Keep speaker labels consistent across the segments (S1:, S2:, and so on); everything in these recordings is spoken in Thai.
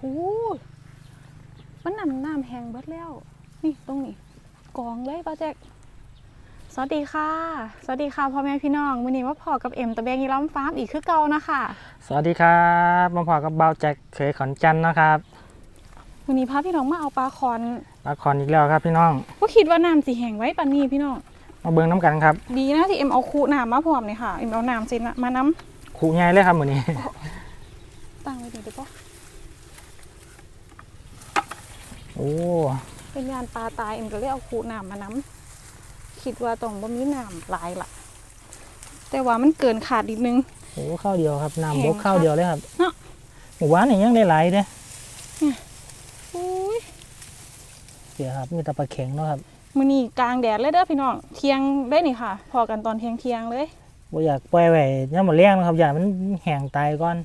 S1: โอ้มันน้ำน้ำแห้งเบิดแล้ว นี่ตรงนี้กองเลยป้าแจ็คสวัสดีค่ะ สวัสดีค่ะพ่อแม่พี่น้องมื้อนี้ว่าพอกับเอ็มตะเบงยีร้อมฟาร์มอีกคือเก่านะคะ
S2: สวัสดีครับมาพอกับเบาแจ็คเคยขอนจันทน์นะครับ
S1: มื้อนี้พาพี่น้องมาเอาปลาคอน
S2: ปลาคอนอีกแล้วครับพี่น้อง
S1: ก็คิดว่าน้ำสิแห้งไว้ปานนี้พี่น้อง
S2: มาเบิ่งน้ำกันครับ
S1: ดีนะที่เอ็มเอาคูน้ำมาพร้อมเลยค่ะเอ็มเอาน้ำสินะมาน้
S2: ขู่ใหญ่เลยครับมื้อนี้ำ
S1: ตั้งไว้เดี๋ยวเดี๋ยวปะ
S2: โอ้
S1: เป็นยานปลาตายเอ็มก็เลยเอาคูน้ำมาน้ำคิดว่าต้องบ่มีน้ำหลายละแต่ว่ามันเกินขาดอีกนึง
S2: โหข้าวเดียวครับ
S1: แข็
S2: น้ำ
S1: ง
S2: บกข้าวเดียวเลยครับ
S1: เนาะ
S2: หมู่บ้านนี่ยังได้หลายเด้
S1: อุ้ย
S2: เสียครับมีแต่ปลาเข็งเนาะครับ
S1: มื้อนี้กลางแดดเลยเด้อพี่น้องเที่ยงได้นี่ค่ะ พอกันตอนเที่ยงเที่ยงๆเลย
S2: บ่อยากปล่อยไว้ย่ามหมดแรงนะครับอย่ามันแห้งตายก่อน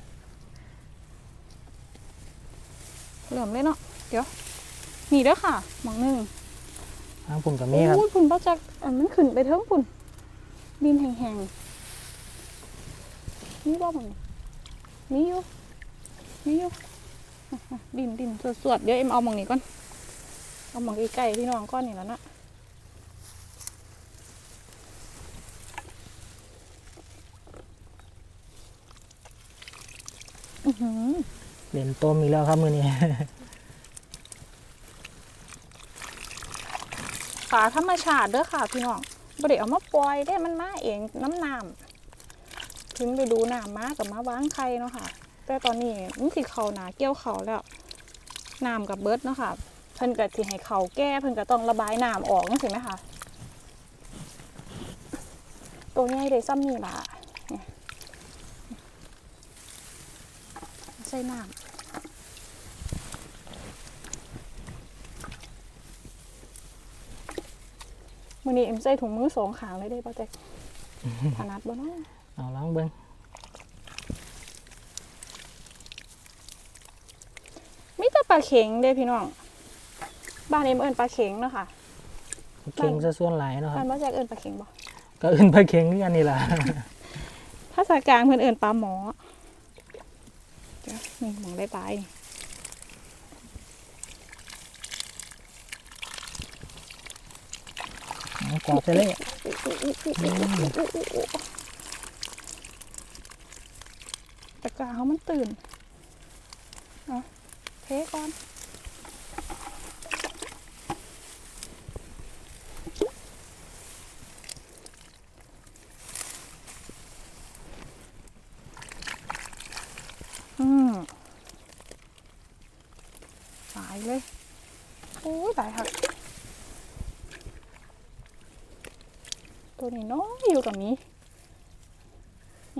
S1: เหลื่อมเลยเนาะเดี๋ยว นี่เด้อค่ะหมองหนึง
S2: ทางผมกับมีครับ
S1: โอ้ยพุ่นป้าจักอันมันขึ้นไปเทิงพุ่นดินแห้งๆนี่ว่ามันนี่อยู่นี่อยู่อะๆดินดินสวดๆเดี๋ยวเอ็มเอาหมองนี้ก่อนเอาหมองใกล้ๆพี่น้องก้อนนี่แล้วนะอือหือ
S2: เล่นต้มอีกแล้วครับมื้อนี้
S1: ปลาธรรมชาติเด้อค่ะพี่น้องบ่ได้เอามาปล่อยได้มันมาเองน้ำน้ำถึงไปดูน้ำมากับมาวางไข่เนาะค่ะ แต่ตอนนี้มันสิเขาหนาเกี่ยวเขาแล้วน้ำกับเบิร์ดเนาะค่ะ เพิ่นก็สิให้เขาแก้เพิ่นก็ต้องระบายน้ำออกจังซี่ไหมคะตัวใหญ่ได้ซ้ำนี่ล่ะใส่น้ำ มื้อนี้เอ็มใส่ถุงมือสองขางเลยได้ป่ะแจ๊คถนัดบ่เนาะ
S2: เอาล้างเบิ่ง
S1: มีแต่ปลาเข็งเด้พี่น้อง บ้านเอ็มเอิ้นปลาเข็งเนาะค่ะ
S2: ปลาเข็งซะส่วนหลายเนาะค
S1: บ้า
S2: รับ
S1: นบ่แจ๊คเอิ้นปลาเข็งบ่
S2: ก็อื่นปลาเข็งคือกันนี่ล่ะ
S1: ภาษากลางเพิ่นเอิ้นปลาหมอเดี๋ยวนี่หมองได้ปลายนี่
S2: เอา กอดไปเลย
S1: ตะกาเขามันตื่น เอาเทก่อนอืมตายเลย โอ้ยตายค่ะ ตัวนี้น้อยอยู่ตรงนี้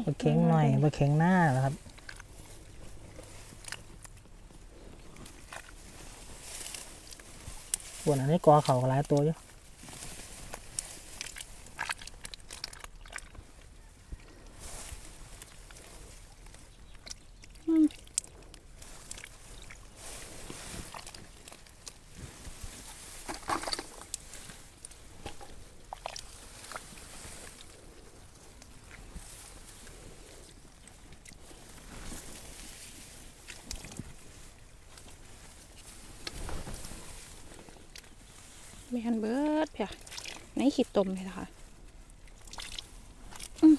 S2: ปลาเข็งหน่อยปลาเข็งหน้าแล้วครับส่วนอันนี้กอเขาก็หลายตัวอยู่
S1: แมนเบิร์ดเพียในขีดตมเลยนะคะอืม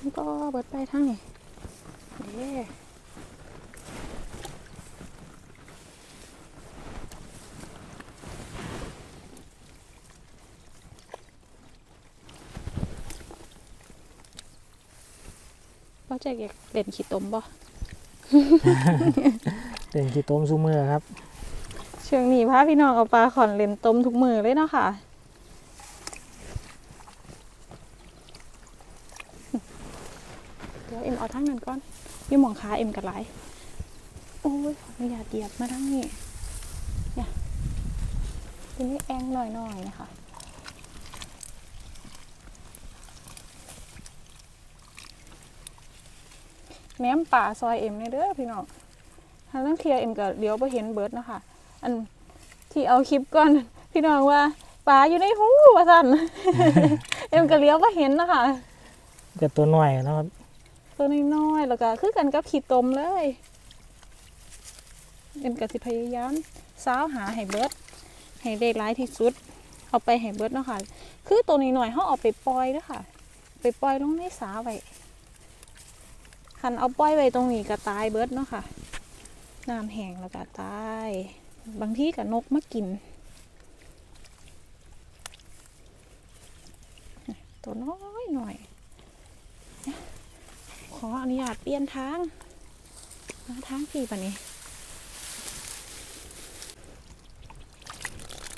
S1: มันก็เบิดไปทางนี้เด้ ว่าจะอยากเล่นขีดตมบ่
S2: เต็นกี่ต้มซูมือครับ
S1: ช่วงนี้พาพี่น้องเอาปลาขอนเล่นต้มทุกมือเลยเนาะค่ะเดี๋ยวเอ็มเอาทั้งนั้นก่อนอยี่หมองขาเอ็มกันไรโอ้ยขออนุญาตเหยียบมาทั้งนี้เนี่ยทีนี้แองหน่อยๆนะคะ แหนมป่าซอยเอ็มเนี่ยเด้อพี่น้องทางเรื่องเทียเอ็มก็เดี๋ยวไปเห็นเบิร์ดเนาะคะอันที่เอาคลิปก่อนพี่น้องว่าปลาอยู่ในหูว่าสั่นเอ็มก็เลี้ยวก็เห็นนะคะ
S2: ก็ตัวหน่อยนะครับ
S1: ตัวน้อยๆแล้วก็คือกันกับขีดตมเลยเอ็มก็สิพยายามสาวหาให้เบิดให้ได้ร้ายที่สุด เอาไปให้เบิดเนาะค่ะ คือตัวนี้หน่อยเขาเอาไปปล่อยเด้อค่ะ ไปปล่อยลงในสาไว้ คันเอาปล่อยไว้ตรงนี้ก็ตายเบิดเนาะค่ะน้ำแห้งแล้วก็ตาย บางทีก็นกมากิน ตัวน้อยหน่อย ขออนุญาตเปลี่ยนทางมาทางพี่ปะนี่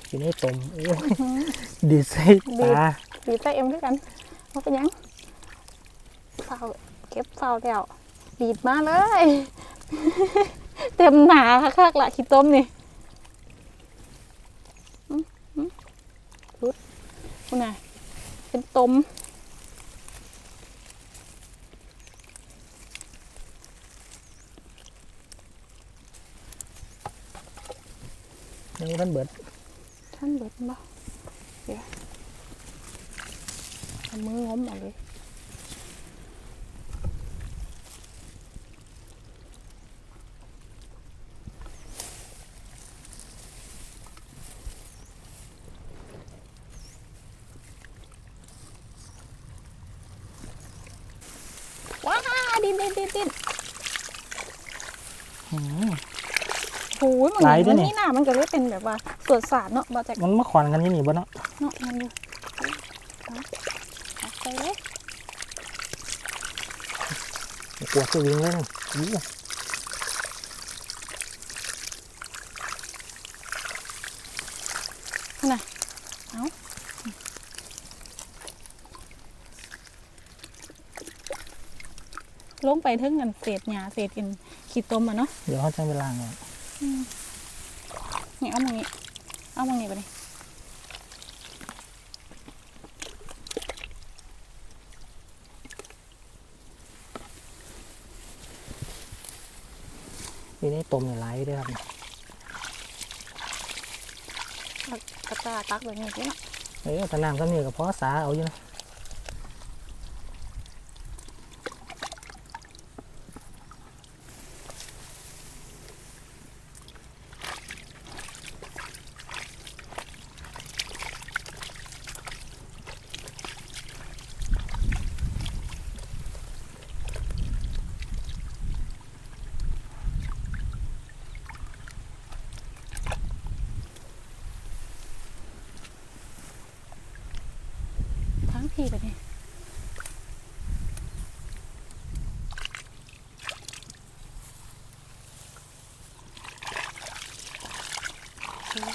S2: อยู่ในตมโอ้ยดีใส่ตา
S1: ดีใจเอ็มด้วยกันว่าเป็นหยังเฝ้า เก็บเฝ้าแล้วดีดมาเลย เต็มหนาคักๆละขี้ต้มนี่อื้อหือรุดคุณน่ะเป็นต้ม
S2: ยังบ่ทันเบิด
S1: ท่านเบิดบ่เดี๋ยวเอามืองมเออกเลย ว้าดินดินดินดิน
S2: อืม
S1: โอ้ยมัน
S2: หลายด้
S1: มั
S2: วย
S1: น
S2: นี่
S1: นี่หน้ามันก็เลยเป็นแบบว่าสวดศาสตร์เนาะบอจาก
S2: มันมาขวานกันอยู่นี่บ่เนาะ
S1: เนาะมันอยู่เอาเอาไปเลย
S2: ปวดสวิงเลยนะอู้
S1: น่ะเอาลงไปถึงกันเศษหญ้าเศษกินขี้ต้มอะเนาะ
S2: เดี๋ยวเขาจะไปล้างก่อน
S1: นี่เอามางนี้ เอามางนี้ไปเลย
S2: อยู่ในตมเนี่ยหลายอยู่เด้วยครับ
S1: เอากระตาตักแบบนี้สิเนาะ
S2: เอ้ยแต่น้ำก็มีกับพ่อสาเอาอยู่นะ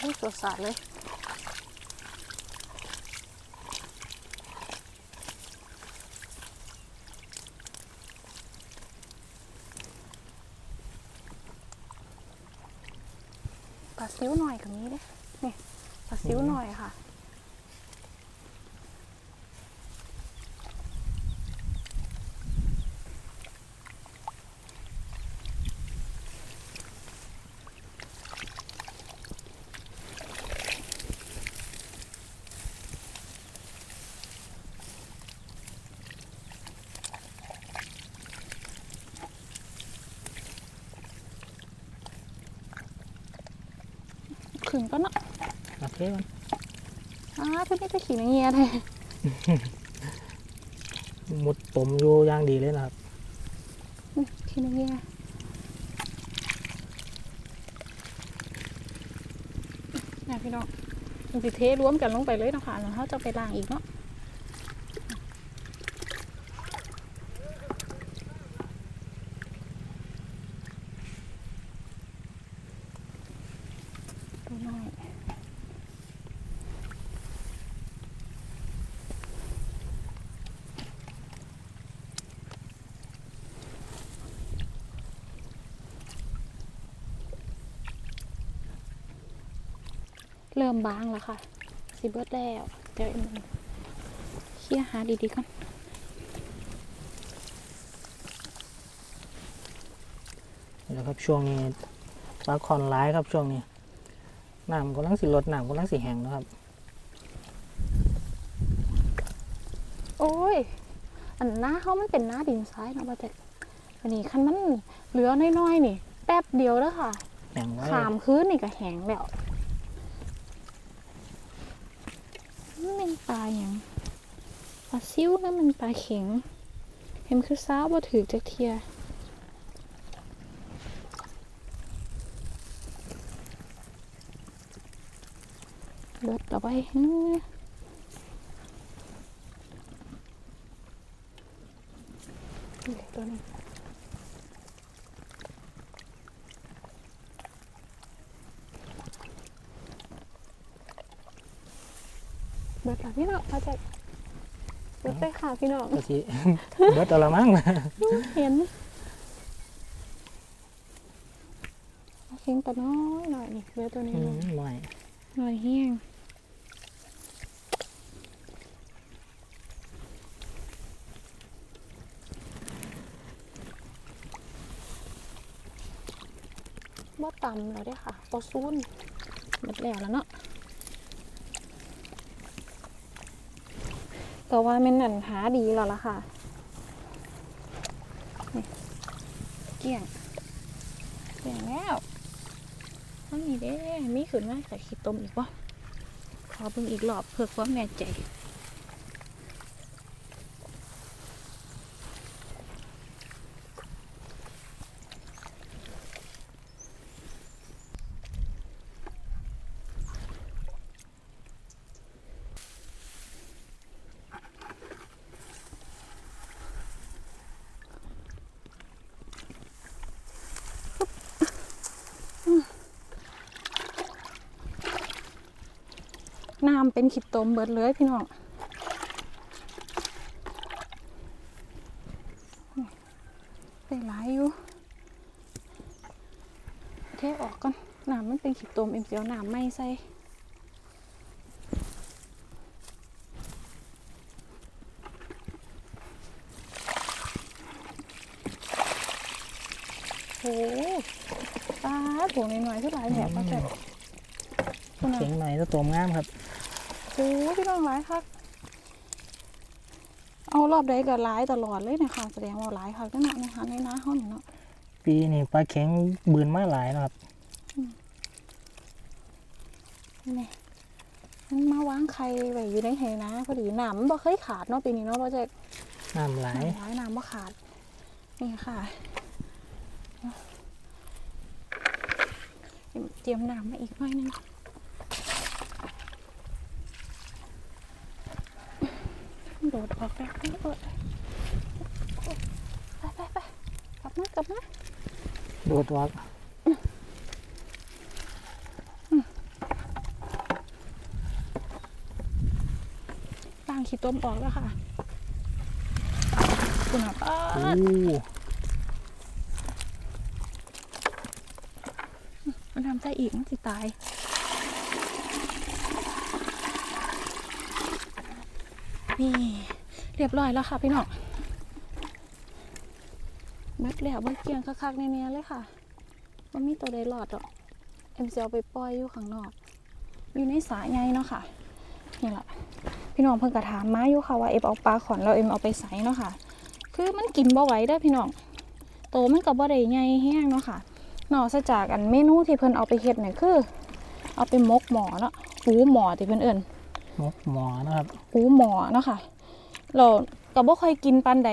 S1: โอ้สดศาสเลยปลาซิ้วหน่อยกับนี้เด้นี่ปลาซิ้วหน่อยค่ะ ขึ้นก็เนาะ
S2: โอเคมัน
S1: อ้าเพื่อนไม่จะขี่นังเงียเลย
S2: มุดตมอยู่อย่างดีเลยนะครับ
S1: ขี่นังเงียนะพี่น้องมันสิเทรวมกันลงไปเลยเนาะค่ะแล้วเขาจะไปล้างอีกเนาะ เริ่มบางแล้วค่ะสิเบิร์ดแล้วเดี๋ยวเอ็มเคลียร์หาดีๆก่อน
S2: นี่แหละครับช่วงนี้ปลาคอนร้ายครับช่วงนี้น้ำกำลังสิลดน้ำกำลังสิแห้งนะครับ
S1: โอ้ย อันหน้าเขามันเป็นหน้าดินทรายเนาะบ่แต่อันนี้คันมันเหลือน้อยๆนี่ แป๊บเดียวแล้วค่ะ
S2: แข็งไว้
S1: ขามคืนนี่ก็แห้งแล้วมัน เป็นปลาอย่างปลาซิ่วแล้วมันปลาเข็ง เห็นคือซ้าบ่ถือจักเทียเบิดต่อไปตัวนี้ เบิดหลัพี่น้องมาจากเบิดไปค่ะพี่น้อง
S2: ก็สิเบิดเอาละมั้ง
S1: เห็นเอาเค็งตัวน้อยหน่อยนี่เบิดตัวนี้
S2: อื
S1: หน่อย
S2: มหน่อย
S1: หน่อยเฮี้ยงบ่ต่ำแล้วเด้อค่ะปอซูนหมดแล้วแล้วเนาะ ก็ว่าแม่นนั่นหาดีแล้วล่ะค่ะเกี่ยงเกี่ยงแล้วมันมีเด้มีขึ้นมาจากขี้ต้มอีกวะขอเบิ่งอีกรอบเพื่อความแน่ใจ เป็นขีดตมเบิดเลยพี่น้องได้หลายอยู่เทออกก่อนน้ำมันเป็นขีดตมเอ็มเสียวน้ำไม่ใส่โอ้ปลาถั่วน้อยๆคือหลายแถบป้าแจ๊คคุณ
S2: เข็
S1: อะ
S2: งหน่อยตัวตัวงามครับ
S1: โอ้พี่น้องร้ายค่ะเอารอบใดก็ร้ายตลอดเลยนะคะแสดงว่าร้ายค่ะก็เนาะนะคะในน้าเขาเนี่ยเนาะ
S2: ปีนี้ปลาเข็งบืนมาหลายนะครับ
S1: นี่มันมาวางไข่ไว้อยู่ในไหนะพอดีน้ำมันบ่เคยขาดเนาะปีนี้เนาะพ่อแจ๊ค
S2: น้ำหลาย
S1: น้ำร้ายน้ำบ่ขาดนี่ค่ะเตรียมน้ำมาอีกหน่อยนึง โดดออกแล้วโดดไปไปไปกลับมากลับมา
S2: โดดวัก
S1: ล้างขี้ต้มออกแล้วค่ะคุณอะป้า
S2: โอ้
S1: ดมันทำใจอีกมันสิตาย นี่เรียบร้อยแล้วค่ะพี่น้องเบิดแล้วเบิดเกลียงคักๆในเนี้เลยค่ะว่ามีตัวใดหลอดหรอกเอ็มจะเอาไปปล่อยอยู่ข้างนอก อยู่ในสายไงเนาะค่ะนี่แหละพี่น้องเพิ่งกระถามมาอยู่ค่ะว่าเอ็มเอาปลาขอนแล้วเอ็มเอาไปใส่เนาะค่ะ คือมันกินบ่ไหวเด้อพี่น้องโตมันก็บ่ได้ใหญ่แห้งเนาะค่ะนอกจากอันเมนูที่เพิ่นเอาไปเฮ็ดเนี่ยคือ เอาไปมกหมอเนาะหูหมอที่เพิ่นเอิ้น
S2: หมกหมอนะครับ
S1: หูหมอเนาะค่ะเราก็บ่ค่อยกินปานใด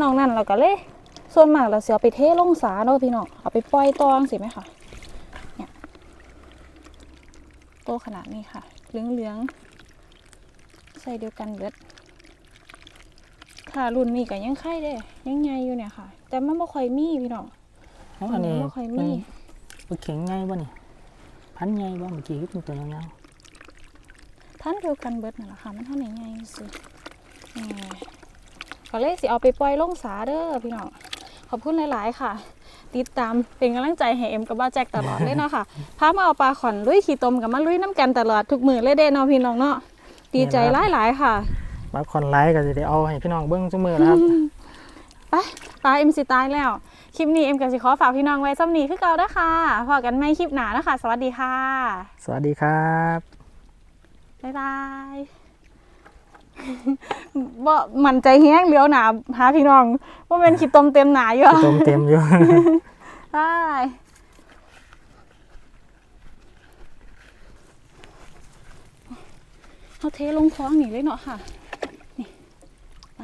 S1: นอกนั้นเราก็เลยส่วนมากเราสิเอาไปเทลงสาเนาะพี่น้องเอาไปปล่อยตองสิไหมคะเนี่ยโตขนาดนี้ค่ะเหลืองๆใส่เดียวกันเบิดค่ะรุ่นนี้ก็ยังไข่เด้ยังใหญ่อยู่เนี่ยค่ะ แต่มันบ่ค่อยมีพี่น้อง
S2: แล้วอันนี้
S1: บ่ค่อยมี
S2: เป็นปลาเข็งไงบ่นี่พันไงบ่เมื่อกี้ก็เป็นตัวยาว
S1: ท่านเดียวกันเบิดนั่นแหละค่ะ มันเท่าไหร่ไงสินี่ก็เลยสิเอาไปปล่อยลงสาเด้อพี่น้องขอบคุณหลาย ๆ ค่ะ ติดตามเป็นกำลังใจให้เอ็มกับบ้าแจ็คตลอดเลยเนาะค่ะพามาเอาปลาขอนลุยขี่ตมกับมาลุยน้ำกันตลอดทุกมือเลยเด้เนาะพี่น้องเนาะดีใจหลาย ๆ ค่ะ
S2: ๆปลาคอนไลท์ก็จะได้เอาให้พี่น้องเบิ้งซุมือนะครับ
S1: ไปปลาเอ็มสิตายแล้วคลิปนี้เอ็มกับสิขอฝากพี่น้องไว้ซ้ำนี้คือเก่านะคะพอกันไม่คลิปหนานะคะ สวัสดีค่ะ
S2: สวัสดีครับ
S1: บ๊ายบายบ่มั่นใจแฮงเลี้ยวหนาหาพี่น้องว่าเป็นขี้ตมเต็มหนาอยู่อะ
S2: ต้มเต็มอยู่
S1: ใช่เอาเทลงคลองหนีเลยเนาะค่ะ นี่ไป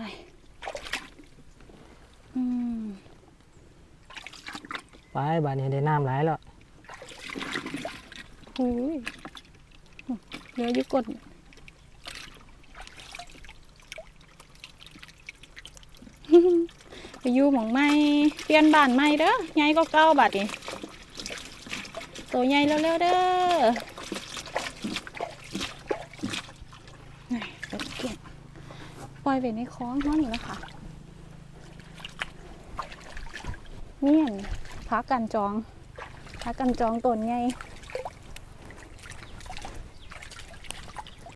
S1: อืม
S2: ไปบานนี้ได้น้ำหลายแล้ว
S1: หูย เหลืออยู่กดไปอยู่หมองไม่เปลี่ยนบ้านใหม่เด้อใหญ่ก็เก่าบัดนี่ตัวใหญ่เร็วๆเด้อปล่อยไปในคล้องเขานี่นะคะเนี่ยพักกันจองพักกันจองตนใหญ่